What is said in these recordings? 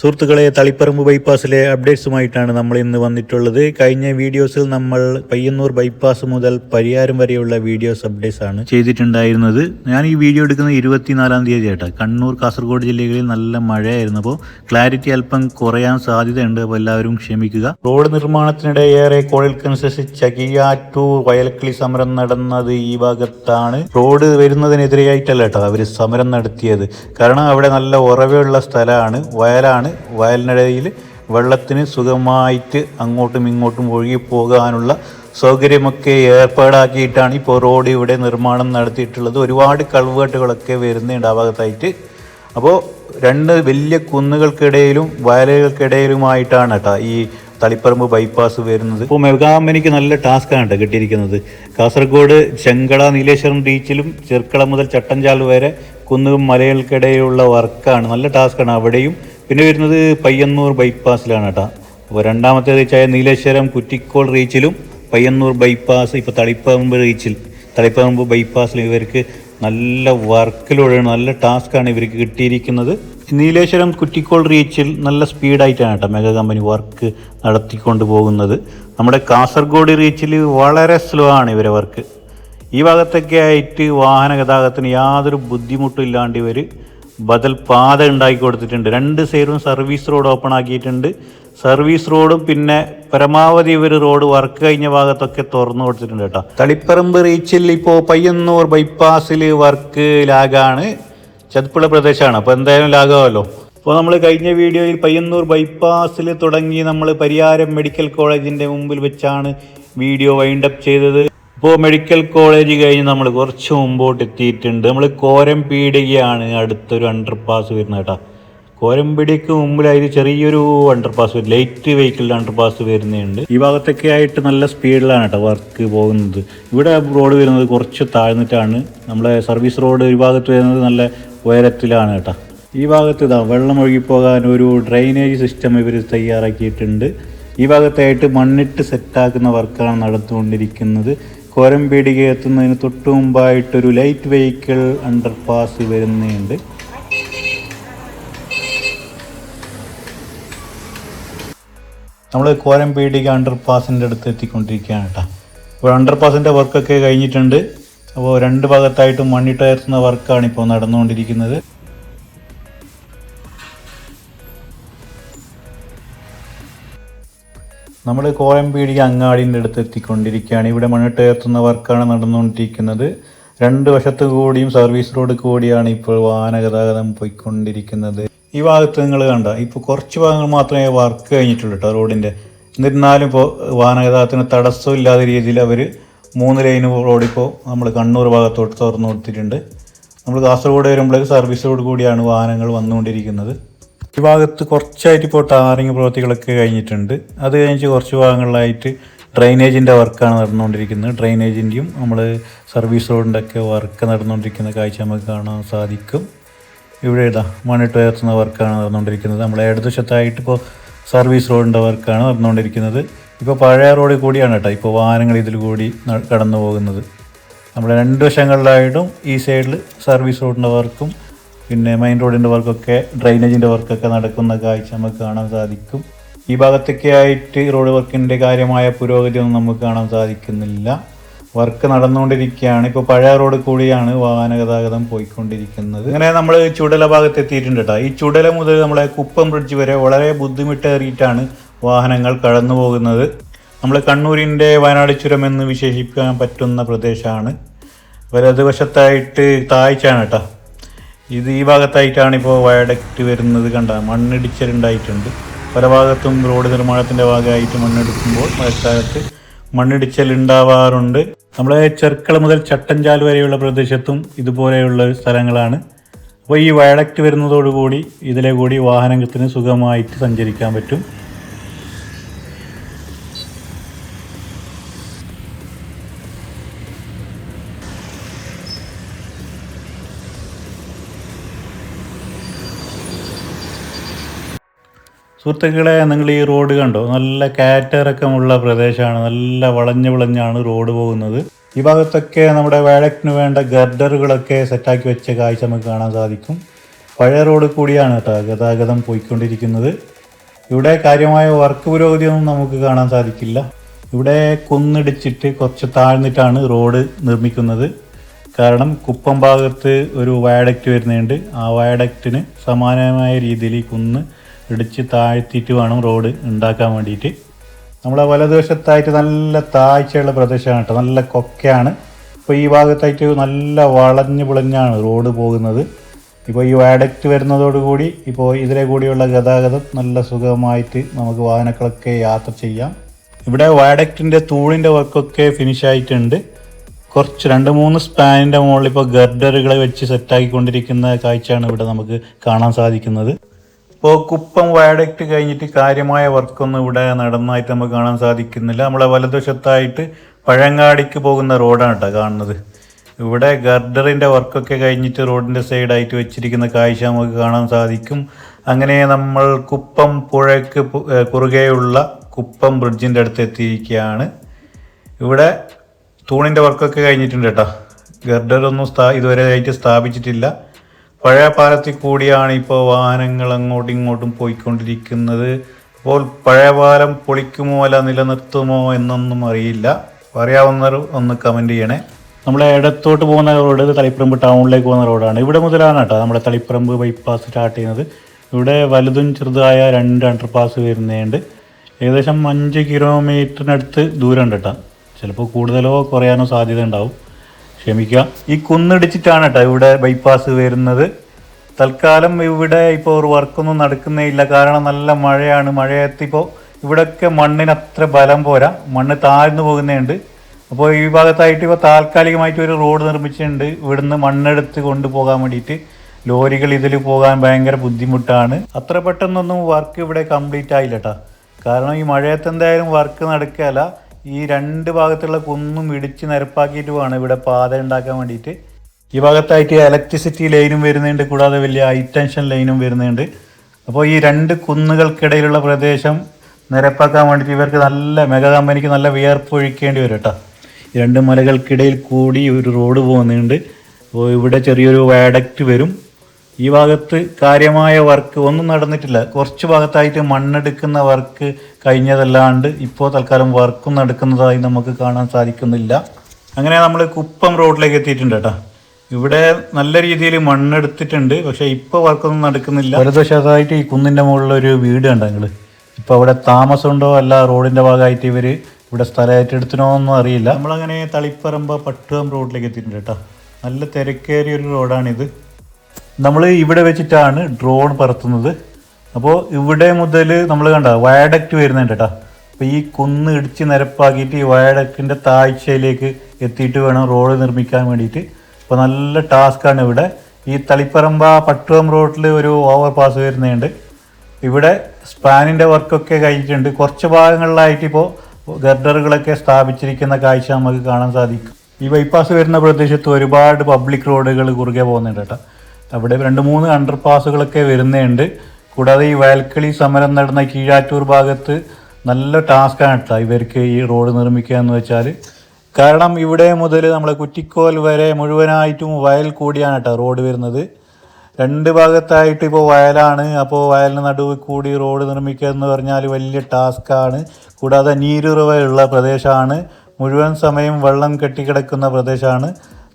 സുഹൃത്തുക്കളെ തളിപ്പറമ്പ് ബൈപ്പാസിലെ അപ്ഡേറ്റ്സുമായിട്ടാണ് നമ്മൾ ഇന്ന് വന്നിട്ടുള്ളത്. കഴിഞ്ഞ വീഡിയോസിൽ നമ്മൾ പയ്യന്നൂർ ബൈപ്പാസ് മുതൽ പരിയാരം വരെയുള്ള വീഡിയോസ് അപ്ഡേറ്റ്സ് ആണ് ചെയ്തിട്ടുണ്ടായിരുന്നത്. ഞാൻ ഈ വീഡിയോ എടുക്കുന്നത് ഇരുപത്തിനാലാം തീയതി ആയിട്ടാ കണ്ണൂർ കാസർഗോഡ് ജില്ലകളിൽ നല്ല മഴയായിരുന്നു. അപ്പോൾ ക്ലാരിറ്റി അല്പം കുറയാൻ സാധ്യതയുണ്ട്. അപ്പോൾ എല്ലാവരും ക്ഷമിക്കുക. റോഡ് നിർമ്മാണത്തിനിടെ ഏറെ കോഴിക്കനുസരിച്ച് ചകിയാറ്റൂർ വയൽക്കിളി സമരം നടന്നത് ഈ ഭാഗത്താണ്. റോഡ് വരുന്നതിനെതിരെയായിട്ടല്ല കേട്ടോ അവർ സമരം നടത്തിയത്. കാരണം അവിടെ നല്ല ഉറവയുള്ള സ്ഥലമാണ്. വയലാണ് വയലിനിടയിൽ വെള്ളത്തിന് സുഖമായിട്ട് അങ്ങോട്ടും ഇങ്ങോട്ടും ഒഴുകി പോകാനുള്ള സൗകര്യമൊക്കെ ഏർപ്പാടാക്കിയിട്ടാണ് ഇപ്പോൾ റോഡ് ഇവിടെ നിർമ്മാണം നടത്തിയിട്ടുള്ളത്. ഒരുപാട് കൾവേട്ടുകളൊക്കെ വരുന്നുണ്ട് ആ ഭാഗത്തായിട്ട് അപ്പോൾ രണ്ട് വലിയ കുന്നുകൾക്കിടയിലും വയലുകൾക്കിടയിലുമായിട്ടാണ് കേട്ടോ ഈ തളിപ്പറമ്പ് ബൈപ്പാസ് വരുന്നത്. ഇപ്പോൾ മെഗാമ്പനിക്ക് നല്ല ടാസ്ക്കാണ് കേട്ടോ കിട്ടിയിരിക്കുന്നത്. കാസർഗോഡ് ചെങ്കള നീലേശ്വരം ബീച്ചിലും ചെർക്കള മുതൽ ചട്ടഞ്ചാൽ വരെ കുന്നും മലകൾക്കിടയിലുള്ള വർക്കാണ്. നല്ല ടാസ്ക്കാണ് അവിടെയും. പിന്നെ വരുന്നത് പയ്യന്നൂർ ബൈപ്പാസിലാണ് കേട്ടോ. അപ്പോൾ രണ്ടാമത്തെ റീച്ചായ നീലേശ്വരം കുറ്റിക്കോൾ റീച്ചിലും പയ്യന്നൂർ ബൈപ്പാസ് ഇപ്പോൾ തളിപ്പറമ്പ് റീച്ചിൽ. തളിപ്പറമ്പ് ബൈപ്പാസിൽ ഇവർക്ക് നല്ല വർക്കിലൂടെയാണ് നല്ല ടാസ്ക്കാണ് ഇവർക്ക് കിട്ടിയിരിക്കുന്നത്. നീലേശ്വരം കുറ്റിക്കോൾ റീച്ചിൽ നല്ല സ്പീഡായിട്ടാണ് കേട്ടോ മെഗാ കമ്പനി വർക്ക് നടത്തിക്കൊണ്ട് പോകുന്നത്. നമ്മുടെ കാസർഗോഡ് റീച്ചിൽ വളരെ സ്ലോ ആണ് ഇവരെ വർക്ക്. ഈ ഭാഗത്തൊക്കെ ആയിട്ട് വാഹന ഗതാഗതത്തിന് യാതൊരു ബുദ്ധിമുട്ടും ഇല്ലാണ്ട് ഇവർ ബദൽ പാത ഉണ്ടാക്കി കൊടുത്തിട്ടുണ്ട്. രണ്ട് സൈഡും സർവീസ് റോഡ് ഓപ്പൺ ആക്കിയിട്ടുണ്ട്. സർവീസ് റോഡും പിന്നെ പരമാവധി ഇവർ റോഡ് വർക്ക് കഴിഞ്ഞ ഭാഗത്തൊക്കെ തുറന്നു കൊടുത്തിട്ടുണ്ട് കേട്ടോ. തളിപ്പറമ്പ് റീച്ചിൽ ഇപ്പോൾ പയ്യന്നൂർ ബൈപ്പാസിൽ വർക്ക് ലാഗാണ്. ചതുപ്പുള്ള പ്രദേശമാണ് അപ്പോൾ എന്തായാലും ലാഗാവല്ലോ. അപ്പോൾ നമ്മൾ കഴിഞ്ഞ വീഡിയോയിൽ പയ്യന്നൂർ ബൈപ്പാസിൽ തുടങ്ങി നമ്മൾ പരിയാരം മെഡിക്കൽ കോളേജിന്റെ മുമ്പിൽ വെച്ചാണ് വീഡിയോ വൈൻഡപ്പ് ചെയ്തത്. ഇപ്പോൾ മെഡിക്കൽ കോളേജ് കഴിഞ്ഞ് നമ്മൾ കുറച്ച് മുമ്പോട്ട് എത്തിയിട്ടുണ്ട് നമ്മൾ കോരംപീടികയാണ് അടുത്തൊരു അണ്ടർ പാസ് വരുന്നത് കേട്ടോ. കോരമ്പടിക്ക് മുമ്പിലായി ചെറിയൊരു അണ്ടർ പാസ് വരും. ലൈറ്റ് വെഹിക്കിൾ അണ്ടർ പാസ് വരുന്നുണ്ട്. ഈ ഭാഗത്തൊക്കെ ആയിട്ട് നല്ല സ്പീഡിലാണ് കേട്ടോ വർക്ക് പോകുന്നത്. ഇവിടെ റോഡ് വരുന്നത് കുറച്ച് താഴ്ന്നിട്ടാണ്. നമ്മളെ സർവീസ് റോഡ് ഒരു ഭാഗത്ത് വരുന്നത് നല്ല ഉയരത്തിലാണ് കേട്ടോ. ഈ ഭാഗത്ത് ഇതാ വെള്ളം ഒഴുകിപ്പോകാൻ ഒരു ഡ്രെയിനേജ് സിസ്റ്റം ഇവർ തയ്യാറാക്കിയിട്ടുണ്ട്. ഈ ഭാഗത്തായിട്ട് മണ്ണിട്ട് സെറ്റാക്കുന്ന വർക്കാണ് നടന്നുകൊണ്ടിരിക്കുന്നത്. കോരമ്പീടിക എത്തുന്നതിന് തൊട്ട് മുമ്പായിട്ടൊരു ലൈറ്റ് വെഹിക്കിൾ അണ്ടർ പാസ് വരുന്നുണ്ട് നമ്മൾ കോരമ്പീടിക അണ്ടർ പാസിന്റെ അടുത്ത് എത്തിക്കൊണ്ടിരിക്കുകയാണ് കേട്ടോ ഇപ്പോൾ അണ്ടർ പാസിന്റെ വർക്കൊക്കെ കഴിഞ്ഞിട്ടുണ്ട്. അപ്പോൾ രണ്ട് ഭാഗത്തായിട്ടും മണ്ണിട്ടയർത്തുന്ന വർക്കാണ് ഇപ്പോൾ നടന്നുകൊണ്ടിരിക്കുന്നത്. നമ്മൾ കോയമ്പീടിക അങ്ങാടിന്റെ അടുത്ത് എത്തിക്കൊണ്ടിരിക്കുകയാണ്. ഇവിടെ മണ്ണിട്ടുയർത്തുന്ന വർക്കാണ് നടന്നുകൊണ്ടിരിക്കുന്നത്. രണ്ട് വശത്തു കൂടിയും സർവീസ് റോഡ് കൂടിയാണ് ഇപ്പോൾ വാഹന ഗതാഗതം പോയിക്കൊണ്ടിരിക്കുന്നത്. ഈ ഭാഗത്ത് നിങ്ങൾ കണ്ട ഇപ്പോൾ കുറച്ച് ഭാഗങ്ങൾ മാത്രമേ വർക്ക് കഴിഞ്ഞിട്ടുള്ളൂ കേട്ടോ റോഡിന്റെ എന്നിരുന്നാലും ഇപ്പോൾ വാഹന ഗതാഗതത്തിന് തടസ്സമില്ലാത്ത രീതിയിൽ അവർ മൂന്ന് ലൈന് റോഡ് ഇപ്പോൾ നമ്മൾ കണ്ണൂർ ഭാഗത്തോട്ട് തുറന്നു കൊടുത്തിട്ടുണ്ട്. നമ്മൾ കാസർഗോഡ് വരുമ്പോഴേക്ക് സർവീസ് റോഡ് കൂടിയാണ് വാഹനങ്ങൾ വന്നുകൊണ്ടിരിക്കുന്നത്. ഈ ഭാഗത്ത് കുറച്ചായിട്ട് ഇപ്പോൾ ടാറിങ് പ്രവൃത്തികളൊക്കെ കഴിഞ്ഞിട്ടുണ്ട്. അത് കഴിഞ്ഞ് കുറച്ച് ഭാഗങ്ങളിലായിട്ട് ഡ്രൈനേജിന്റെ വർക്കാണ് നടന്നുകൊണ്ടിരിക്കുന്നത്. ഡ്രൈനേജിന്റെയും നമ്മൾ സർവീസ് റോഡിന്റെ ഒക്കെ വർക്ക് നടന്നുകൊണ്ടിരിക്കുന്ന കാഴ്ച നമുക്ക് കാണാൻ സാധിക്കും. ഇവിടെ ഇതാ മണ്ണിട്ട് ഉയർത്തുന്ന വർക്കാണ് നടന്നുകൊണ്ടിരിക്കുന്നത്. നമ്മൾ ഇടതുവശത്തായിട്ട് ഇപ്പോൾ സർവീസ് റോഡിന്റെ വർക്കാണ് നടന്നുകൊണ്ടിരിക്കുന്നത്. ഇപ്പോൾ പഴയ റോഡിൽ കൂടിയാണ് കേട്ടോ ഇപ്പോൾ വാഹനങ്ങൾ ഇതിൽ കൂടി കടന്നു പോകുന്നത് നമ്മുടെ രണ്ട് വശങ്ങളിലായിട്ടും ഈ സൈഡിൽ സർവീസ് റോഡിന്റെ വർക്കും പിന്നെ മെയിൻ റോഡിന്റെ വർക്കൊക്കെ ഡ്രൈനേജിന്റെ വർക്കൊക്കെ നടക്കുന്ന കാഴ്ച നമുക്ക് കാണാൻ സാധിക്കും. ഈ ഭാഗത്തൊക്കെ ആയിട്ട് റോഡ് വർക്കിന്റെ കാര്യമായ പുരോഗതി ഒന്നും നമുക്ക് കാണാൻ സാധിക്കുന്നില്ല. വർക്ക് നടന്നുകൊണ്ടിരിക്കുകയാണ്. ഇപ്പോൾ പഴയ റോഡ് കൂടിയാണ് വാഹന ഗതാഗതം പോയിക്കൊണ്ടിരിക്കുന്നത്. അങ്ങനെ നമ്മൾ ചുടല ഭാഗത്ത് എത്തിയിട്ടുണ്ട് കേട്ടോ ഈ ചുടല മുതൽ നമ്മളെ കുപ്പം ബ്രിഡ്ജ് വരെ വളരെ ബുദ്ധിമുട്ടേറിയിട്ടാണ് വാഹനങ്ങൾ കടന്നു പോകുന്നത്. നമ്മൾ കണ്ണൂരിന്റെ വയനാട് ചുരം എന്ന് വിശേഷിപ്പിക്കാൻ പറ്റുന്ന പ്രദേശമാണ് വലതുവശത്തായിട്ട് താഴ്ചയാണ് കേട്ടോ ഇത് ഈ ഭാഗത്തായിട്ടാണ് ഇപ്പോൾ വയഡക്റ്റ് വരുന്നത് കണ്ട മണ്ണിടിച്ചിലുണ്ടായിട്ടുണ്ട്. പല ഭാഗത്തും റോഡ് നിർമ്മാണത്തിന്റെ ഭാഗമായിട്ട് മണ്ണെടുക്കുമ്പോൾ മഴക്കാലത്ത് മണ്ണിടിച്ചൽ ഉണ്ടാവാറുണ്ട് നമ്മളെ ചെർക്കള മുതൽ ചട്ടഞ്ചാൽ വരെയുള്ള പ്രദേശത്തും ഇതുപോലെയുള്ള സ്ഥലങ്ങളാണ്. അപ്പോൾ ഈ വയഡക്റ്റ് വരുന്നതോടുകൂടി ഇതിലെ കൂടി വാഹനത്തിന് സുഖമായിട്ട് സഞ്ചരിക്കാൻ പറ്റും. സുഹൃത്തുക്കളെ നിങ്ങൾ ഈ റോഡ് കണ്ടോ? നല്ല കാറ്ററക്കമുള്ള പ്രദേശമാണ്. നല്ല വളഞ്ഞു വളഞ്ഞാണ് റോഡ് പോകുന്നത്. ഈ ഭാഗത്തൊക്കെ നമ്മുടെ വേഴക്കിന് വേണ്ട ഗർഡറുകളൊക്കെ സെറ്റാക്കി വെച്ച കാഴ്ച നമുക്ക് കാണാൻ സാധിക്കും. പഴയ റോഡ് കൂടിയാണ് കേട്ടോ ഗതാഗതം പോയിക്കൊണ്ടിരിക്കുന്നത്. ഇവിടെ കാര്യമായ വർക്ക് പുരോഗതിയൊന്നും നമുക്ക് കാണാൻ സാധിക്കില്ല. ഇവിടെ കുന്നിടിച്ചിട്ട് കുറച്ച് താഴ്ന്നിട്ടാണ് റോഡ് നിർമ്മിക്കുന്നത്. കാരണം കുപ്പം ഭാഗത്ത് ഒരു വയഡക്റ്റ് വരുന്നുണ്ട്. ആ വയഡക്റ്റിന് സമാനമായ രീതിയിൽ കുന്ന് ഇടിച്ച് താഴ്ത്തിയിട്ട് വേണം റോഡ് ഉണ്ടാക്കാൻ വേണ്ടിയിട്ട്. നമ്മളെ വലതുവശത്തായിട്ട് നല്ല താഴ്ചയുള്ള പ്രദേശമാണ് കേട്ടോ. നല്ല കൊക്കയാണ്. ഇപ്പോൾ ഈ ഭാഗത്തായിട്ട് നല്ല വളഞ്ഞു പുളഞ്ഞാണ് റോഡ് പോകുന്നത്. ഇപ്പോൾ ഈ വാഡക്റ്റ് വരുന്നതോടുകൂടി ഇപ്പോൾ ഇതിലെ കൂടിയുള്ള ഗതാഗതം നല്ല സുഖമായിട്ട് നമുക്ക് വാഹനങ്ങളൊക്കെ യാത്ര ചെയ്യാം. ഇവിടെ വാഡക്റ്റിന്റെ തൂണിന്റെ വർക്കൊക്കെ ഫിനിഷ് ആയിട്ടുണ്ട്. കുറച്ച് രണ്ട് മൂന്ന് സ്പാനിന്റെ മുകളിൽ ഇപ്പോൾ ഗർഡറുകളെ വെച്ച് സെറ്റാക്കിക്കൊണ്ടിരിക്കുന്ന കാഴ്ചയാണ് ഇവിടെ നമുക്ക് കാണാൻ സാധിക്കുന്നത്. ഇപ്പോൾ കുപ്പം വയഡക്റ്റ് കഴിഞ്ഞിട്ട് കാര്യമായ വർക്കൊന്നും ഇവിടെ നടന്നായിട്ട് നമുക്ക് കാണാൻ സാധിക്കുന്നില്ല. നമ്മളെ വലതുവശത്തായിട്ട് പഴങ്ങാടിക്ക് പോകുന്ന റോഡാണ് കേട്ടോ കാണുന്നത്. ഇവിടെ ഗർഡറിന്റെ വർക്കൊക്കെ കഴിഞ്ഞിട്ട് റോഡിന്റെ സൈഡായിട്ട് വെച്ചിരിക്കുന്ന കാഴ്ച നമുക്ക് കാണാൻ സാധിക്കും. അങ്ങനെ നമ്മൾ കുപ്പം പുഴയ്ക്ക് കുറുകെയുള്ള കുപ്പം ബ്രിഡ്ജിന്റെ അടുത്ത് എത്തിയിരിക്കുകയാണ്. ഇവിടെ തൂണിന്റെ വർക്കൊക്കെ കഴിഞ്ഞിട്ടുണ്ട് കേട്ടോ. ഗർഡറൊന്നും സ്ഥാ ഇതുവരെ ആയിട്ട് സ്ഥാപിച്ചിട്ടില്ല. പഴയ പാലത്തിൽ കൂടിയാണ് ഇപ്പോൾ വാഹനങ്ങൾ അങ്ങോട്ടും ഇങ്ങോട്ടും പോയിക്കൊണ്ടിരിക്കുന്നത്. അപ്പോൾ പഴയ പാലം പൊളിക്കുമോ അല്ല നിലനിർത്തുമോ എന്നൊന്നും അറിയില്ല. അറിയാവുന്നവർ ഒന്ന് കമന്റ് ചെയ്യണേ. നമ്മളെ ഇടത്തോട്ട് പോകുന്ന റോഡ് തളിപ്പറമ്പ് ടൗണിലേക്ക് പോകുന്ന റോഡാണ് ഇവിടെ മുതലാണ് കേട്ടോ നമ്മുടെ തളിപ്പറമ്പ് ബൈപ്പാസ് സ്റ്റാർട്ട് ചെയ്യുന്നത്. ഇവിടെ വലുതും ചെറുതായ രണ്ട് അണ്ടർപാസ് വരുന്നുണ്ട് ഏകദേശം അഞ്ച് കിലോമീറ്ററിനടുത്ത് ദൂരം ഉണ്ട് കേട്ടോ. ചിലപ്പോൾ കൂടുതലോ കുറയാനോ സാധ്യത ഉണ്ടാവും. ക്ഷമിക്കുക. ഈ കുന്നിടിച്ചിട്ടാണ് കേട്ടോ ഇവിടെ ബൈപ്പാസ് വരുന്നത്. തൽക്കാലം ഇവിടെ ഇപ്പോൾ ഒരു വർക്കൊന്നും നടക്കുന്നേ ഇല്ല. കാരണം നല്ല മഴയാണ്. മഴയത്തിപ്പോൾ ഇവിടെയൊക്കെ മണ്ണിന് അത്ര ബലം പോരാ. മണ്ണ് താഴ്ന്നു പോകുന്നുണ്ട്. അപ്പോൾ ഈ ഭാഗത്തായിട്ട് ഇപ്പോൾ താൽക്കാലികമായിട്ട് ഒരു റോഡ് നിർമ്മിച്ചിട്ടുണ്ട്. ഇവിടുന്ന് മണ്ണെടുത്ത് കൊണ്ടുപോകാൻ വേണ്ടിയിട്ട്. ലോറികൾ ഇതിൽ പോകാൻ ഭയങ്കര ബുദ്ധിമുട്ടാണ്. അത്ര പെട്ടെന്നൊന്നും വർക്ക് ഇവിടെ കംപ്ലീറ്റ് ആയില്ല കേട്ടോ കാരണം ഈ മഴയത്ത് എന്തായാലും വർക്ക് നടക്കുകയല്ല. ഈ രണ്ട് ഭാഗത്തുള്ള കുന്നും ഇടിച്ച് നിരപ്പാക്കിയിട്ട് വേണം ഇവിടെ പാത ഉണ്ടാക്കാൻ വേണ്ടിയിട്ട്. ഈ ഭാഗത്തായിട്ട് ഇലക്ട്രിസിറ്റി ലൈനും വരുന്നുണ്ട്. കൂടാതെ വലിയ ഹൈ ടെൻഷൻ ലൈനും വരുന്നുണ്ട്. അപ്പോൾ ഈ രണ്ട് കുന്നുകൾക്കിടയിലുള്ള പ്രദേശം നിരപ്പാക്കാൻ വേണ്ടിയിട്ട് ഇവർക്ക് നല്ല മെഗാ കമ്പനിക്ക് നല്ല വിയർപ്പ് ഒഴിക്കേണ്ടി വരും കേട്ടോ. രണ്ട് മലകൾക്കിടയിൽ കൂടി ഒരു റോഡ് പോകുന്നുണ്ട്. അപ്പോൾ ഇവിടെ ചെറിയൊരു വാഡക്റ്റ് വരും. ഈ ഭാഗത്ത് കാര്യമായ വർക്ക് ഒന്നും നടന്നിട്ടില്ല. കുറച്ച് ഭാഗത്തായിട്ട് മണ്ണെടുക്കുന്ന വർക്ക് കഴിഞ്ഞതല്ലാണ്ട് ഇപ്പോൾ തൽക്കാലം വർക്കും നടക്കുന്നതായി നമുക്ക് കാണാൻ സാധിക്കുന്നില്ല. അങ്ങനെ നമ്മൾ കുപ്പം റോഡിലേക്ക് എത്തിയിട്ടുണ്ട് കേട്ടോ. ഇവിടെ നല്ല രീതിയിൽ മണ്ണെടുത്തിട്ടുണ്ട്. പക്ഷേ ഇപ്പോൾ വർക്കൊന്നും നടക്കുന്നില്ല. വലതുവശത്തായിട്ട് ഈ കുന്നിന്റെ മുകളിൽ ഒരു വീട് കണ്ടോ നിങ്ങൾ? ഇപ്പോൾ അവിടെ താമസമുണ്ടോ അല്ല റോഡിന്റെ ഭാഗമായിട്ട് ഇവർ ഇവിടെ സ്ഥലം ഏറ്റെടുത്തിനോ ഒന്നും അറിയില്ല. നമ്മളങ്ങനെ തളിപ്പറമ്പ് പട്ടുകം റോഡിലേക്ക് എത്തിയിട്ടുണ്ട് കേട്ടോ. നല്ല തിരക്കേറിയ ഒരു റോഡാണിത്. നമ്മൾ ഇവിടെ വെച്ചിട്ടാണ് ഡ്രോൺ പറത്തുന്നത്. അപ്പോൾ ഇവിടെ മുതൽ നമ്മൾ കണ്ട വയഡക്റ്റ് വരുന്നുണ്ട് കേട്ടോ അപ്പോൾ ഈ കുന്ന് ഇടിച്ച് നിരപ്പാക്കിയിട്ട് ഈ വയഡക്റ്റിന്റെ താഴ്ചയിലേക്ക് എത്തിയിട്ട് വേണം റോഡ് നിർമ്മിക്കാൻ വേണ്ടിയിട്ട്. അപ്പോൾ നല്ല ടാസ്ക്കാണ് ഇവിടെ. ഈ തളിപ്പറമ്പ പട്ടുവം റോഡിൽ ഒരു ഓവർ പാസ് വരുന്നുണ്ട്. ഇവിടെ സ്പാനിന്റെ വർക്കൊക്കെ കഴിഞ്ഞിട്ടുണ്ട്. കുറച്ച് ഭാഗങ്ങളിലായിട്ട് ഇപ്പോൾ ഗർഡറുകളൊക്കെ സ്ഥാപിച്ചിരിക്കുന്ന കാഴ്ച നമുക്ക് കാണാൻ സാധിക്കും. ഈ ബൈപ്പാസ് വരുന്ന പ്രദേശത്ത് ഒരുപാട് പബ്ലിക് റോഡുകൾ കുറുകെ പോകുന്നുണ്ട് കേട്ടോ അവിടെ രണ്ട് മൂന്ന് അണ്ടർ പാസുകളൊക്കെ വരുന്നുണ്ട്. കൂടാതെ ഈ വയൽക്കിളി സമരം നടന്ന കീഴാറ്റൂർ ഭാഗത്ത് നല്ല ടാസ്ക്കാണ് കേട്ടോ ഇവർക്ക് ഈ റോഡ് നിർമ്മിക്കുക എന്ന് വെച്ചാൽ കാരണം ഇവിടെ മുതൽ നമ്മളെ കുറ്റിക്കോൽ വരെ മുഴുവനായിട്ടും വയൽ കൂടിയാണ് കേട്ടോ റോഡ് വരുന്നത്. രണ്ട് ഭാഗത്തായിട്ട് ഇപ്പോൾ വയലാണ്. അപ്പോൾ വയലിന് നടുവ് കൂടി റോഡ് നിർമ്മിക്കുക എന്ന് പറഞ്ഞാൽ വലിയ ടാസ്ക്കാണ് കൂടാതെ നീരുറവയുള്ള പ്രദേശമാണ്. മുഴുവൻ സമയം വെള്ളം കെട്ടിക്കിടക്കുന്ന പ്രദേശമാണ്.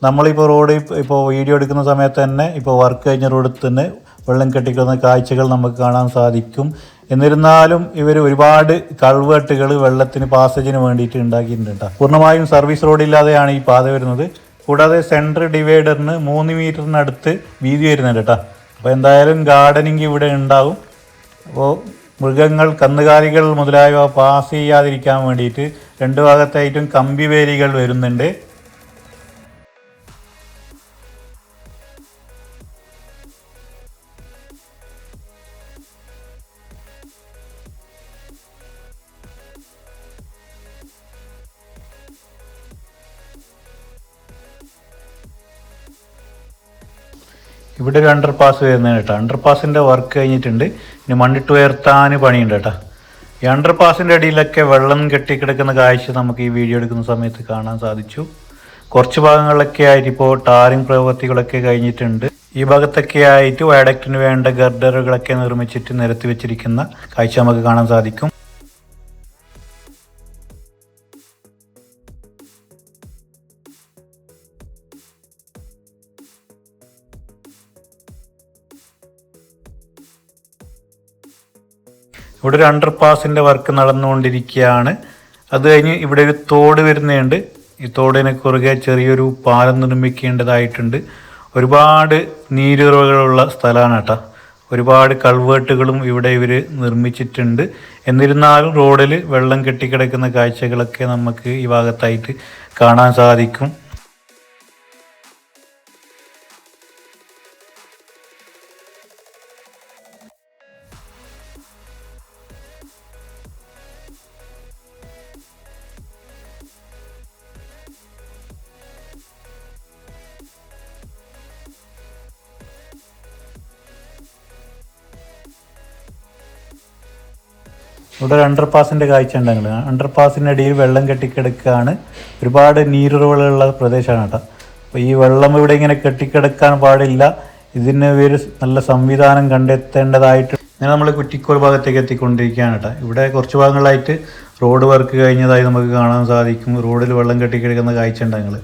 നമ്മളിപ്പോൾ റോഡ് ഇപ്പോൾ വീഡിയോ എടുക്കുന്ന സമയത്ത് തന്നെ ഇപ്പോൾ വർക്ക് കഴിഞ്ഞ റോഡിൽ തന്നെ വെള്ളം കെട്ടിക്കുന്ന കാഴ്ചകൾ നമുക്ക് കാണാൻ സാധിക്കും. എന്നിരുന്നാലും ഇവർ ഒരുപാട് കൾവെട്ടുകൾ വെള്ളത്തിന് പാസേജിന് വേണ്ടിയിട്ട് ഉണ്ടാക്കിയിട്ടുണ്ട് പൂർണമായും സർവീസ് റോഡില്ലാതെയാണ് ഈ പാത വരുന്നത്. കൂടാതെ സെൻട്രൽ ഡിവൈഡറിന് മൂന്ന് മീറ്ററിനടുത്ത് വീതി വരുന്നുണ്ട് കേട്ടോ അപ്പോൾ എന്തായാലും ഗാർഡനിങ് ഇവിടെ ഉണ്ടാവും. അപ്പോൾ മൃഗങ്ങൾ കന്നുകാലികൾ മുതലായവ പാസ് ചെയ്യാതിരിക്കാൻ വേണ്ടിയിട്ട് രണ്ട് ഭാഗത്തായിട്ടും കമ്പി വേലികൾ വരുന്നുണ്ട്. ഇവിടെ ഒരു അണ്ടർ പാസ് വരുന്നതാണ് കേട്ടോ. അണ്ടർ പാസിന്റെ വർക്ക് കഴിഞ്ഞിട്ടുണ്ട്. ഇനി മണ്ണിട്ട് ഉയർത്താൻ പണിയുണ്ട് കേട്ടോ. ഈ അണ്ടർ പാസിന്റെ അടിയിലൊക്കെ വെള്ളം കെട്ടിക്കിടക്കുന്ന കാഴ്ച നമുക്ക് ഈ വീഡിയോ എടുക്കുന്ന സമയത്ത് കാണാൻ സാധിച്ചു. കുറച്ച് ഭാഗങ്ങളിലൊക്കെ ആയിട്ട് ഇപ്പോൾ ടാറിങ് പ്രവൃത്തികളൊക്കെ കഴിഞ്ഞിട്ടുണ്ട്. ഈ ഭാഗത്തൊക്കെ ആയിട്ട് വയഡക്റ്റിന് വേണ്ട ഗർഡറുകളൊക്കെ നിർമ്മിച്ചിട്ട് നിരത്തി വെച്ചിരിക്കുന്ന കാഴ്ച നമുക്ക് കാണാൻ സാധിക്കും. ഇവിടെ ഒരു അണ്ടർ പാസിന്റെ വർക്ക് നടന്നുകൊണ്ടിരിക്കുകയാണ്. അത് കഴിഞ്ഞ് ഇവിടെ ഒരു തോട് വരുന്നുണ്ട്. ഈ തോടിനെ കുറുകെ ചെറിയൊരു പാലം നിർമ്മിക്കേണ്ടതായിട്ടുണ്ട്. ഒരുപാട് നീരുറവുകളുള്ള സ്ഥലമാണ് കേട്ടോ. ഒരുപാട് കൾവേട്ടുകളും ഇവിടെ ഇവർ നിർമ്മിച്ചിട്ടുണ്ട്. എന്നിരുന്നാലും റോഡിൽ വെള്ളം കെട്ടിക്കിടക്കുന്ന കാഴ്ചകളൊക്കെ നമുക്ക് ഈ ഭാഗത്തായിട്ട് കാണാൻ സാധിക്കും. ഇവിടെ ഒരു അണ്ടർ പാസിന്റെ കാഴ്ച ഉണ്ടെങ്കിൽ അണ്ടർ അടിയിൽ വെള്ളം കെട്ടിക്കിടക്കുകയാണ് ഒരുപാട് നീരുറവുകളുള്ള പ്രദേശമാണ് കേട്ടോ. അപ്പോൾ ഈ വെള്ളം ഇവിടെ ഇങ്ങനെ കെട്ടിക്കിടക്കാൻ പാടില്ല. ഇതിന് ഒരു നല്ല സംവിധാനം കണ്ടെത്തേണ്ടതായിട്ട് ഇങ്ങനെ നമ്മൾ കുറ്റിക്കോൾ ഭാഗത്തേക്ക് എത്തിക്കൊണ്ടിരിക്കുകയാണ് കേട്ടോ. ഇവിടെ കുറച്ച് ഭാഗങ്ങളായിട്ട് റോഡ് വർക്ക് കഴിഞ്ഞതായി നമുക്ക് കാണാൻ സാധിക്കും. റോഡിൽ വെള്ളം കെട്ടിക്കിടക്കുന്ന കാഴ്ച ഉണ്ടെങ്കിൽ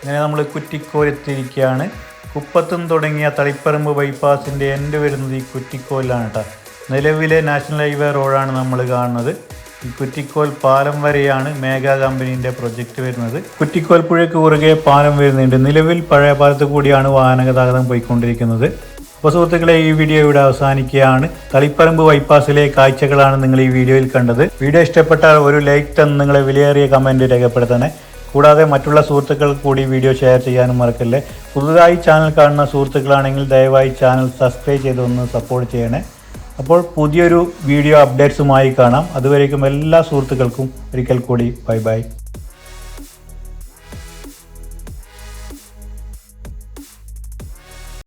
ഇങ്ങനെ നമ്മൾ കുറ്റിക്കോലെത്തിയിരിക്കുകയാണ്. കുപ്പത്തും തുടങ്ങിയ തളിപ്പറമ്പ് ബൈപ്പാസിന്റെ എൻഡ് വരുന്നത് ഈ കുറ്റിക്കോലിലാണ് കേട്ടോ. നിലവിലെ നാഷണൽ ഹൈവേ റോഡാണ് നമ്മൾ കാണുന്നത്. ഈ കുറ്റിക്കോൽ പാലം വരെയാണ് മേഘ കമ്പനീന്റെ പ്രൊജക്റ്റ് വരുന്നത്. കുറ്റിക്കോൽ പുഴയ്ക്ക് കുറുകെ പാലം വരുന്നുണ്ട്. നിലവിൽ പഴയ പാലത്ത് കൂടിയാണ് വാഹന ഗതാഗതം പോയിക്കൊണ്ടിരിക്കുന്നത്. അപ്പോൾ സുഹൃത്തുക്കളെ ഈ വീഡിയോ ഇവിടെ അവസാനിക്കുകയാണ്. തളിപ്പറമ്പ് ബൈപ്പാസിലെ കാഴ്ചകളാണ് നിങ്ങൾ ഈ വീഡിയോയിൽ കണ്ടത്. വീഡിയോ ഇഷ്ടപ്പെട്ടാൽ ഒരു ലൈക്ക് തന്ന് നിങ്ങളെ വിലയേറിയ കമന്റ് രേഖപ്പെടുത്തണേ. കൂടാതെ മറ്റുള്ള സുഹൃത്തുക്കൾ കൂടി വീഡിയോ ഷെയർ ചെയ്യാനും മറക്കല്ലേ. പുതുതായി ചാനൽ കാണുന്ന സുഹൃത്തുക്കളാണെങ്കിൽ ദയവായി ചാനൽ സബ്സ്ക്രൈബ് ചെയ്തൊന്ന് സപ്പോർട്ട് ചെയ്യണേ. അപ്പോൾ പുതിയൊരു വീഡിയോ അപ്ഡേറ്റ്സുമായി കാണാം. അതുവരേക്കും എല്ലാ സുഹൃത്തുക്കൾക്കും ഒരിക്കൽ കൂടി ബൈ ബൈ